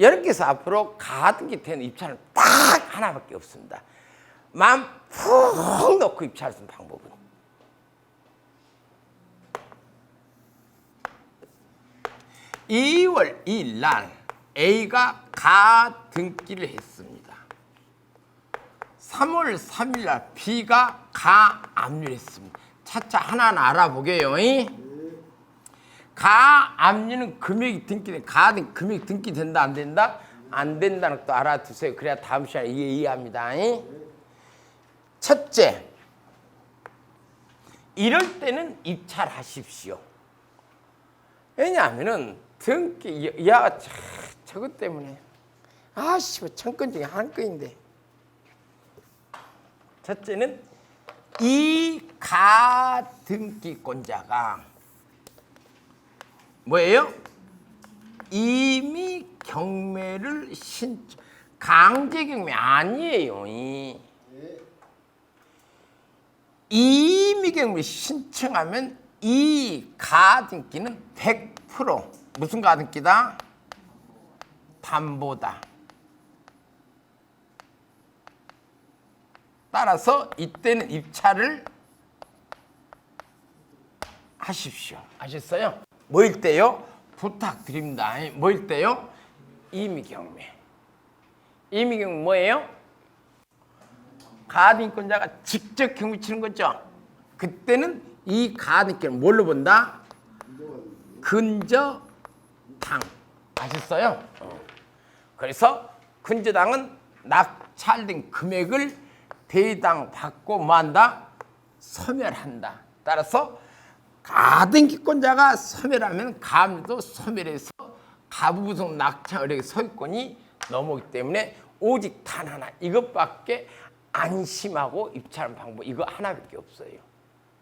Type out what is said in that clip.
여러분께서 앞으로 가등기 되는 입찰은 딱 하나밖에 없습니다. 마음 푹 넣고 입찰할 수 있는 방법은 2월 2일 날 A가 가등기를 했습니다. 3월 3일 날 B가 가압류를 했습니다. 차차 하나하나 알아보게요. 가압류는 금액이 등기돼. 가등 금액 등기 된다 안 된다? 안 된다는 것도 알아두세요. 그래야 다음 시간에 이해 이해합니다. 첫째, 이럴 때는 입찰하십시오. 왜냐하면은 등기 야 저, 저것 때문에 아씨 천건 중에 한 건인데 첫째는 이 가등기권자가 뭐예요? 이미 경매를 신청 강제 경매 아니에요. 이. 이미 경매 신청하면 이 가등기는 100% 무슨 가등기다? 담보다. 따라서 이때는 입찰을 하십시오. 아셨어요? 뭐일 때요? 부탁드립니다. 뭐일 때요? 이미경매. 이미경매 뭐예요? 가등권자가 직접 경매 치는 거죠. 그때는 이 가등기를 뭘로 본다? 근저당. 아셨어요? 어. 그래서 근저당은 낙찰된 금액을 대당 받고 뭐한다? 소멸한다. 따라서 가등 기권자가 소멸하면 가압류도 소멸해서 가부부속 낙찰 의뢰 소유권이 넘어오기 때문에 오직 단 하나 이것밖에 안심하고 입찰하는 방법 이거 하나밖에 없어요.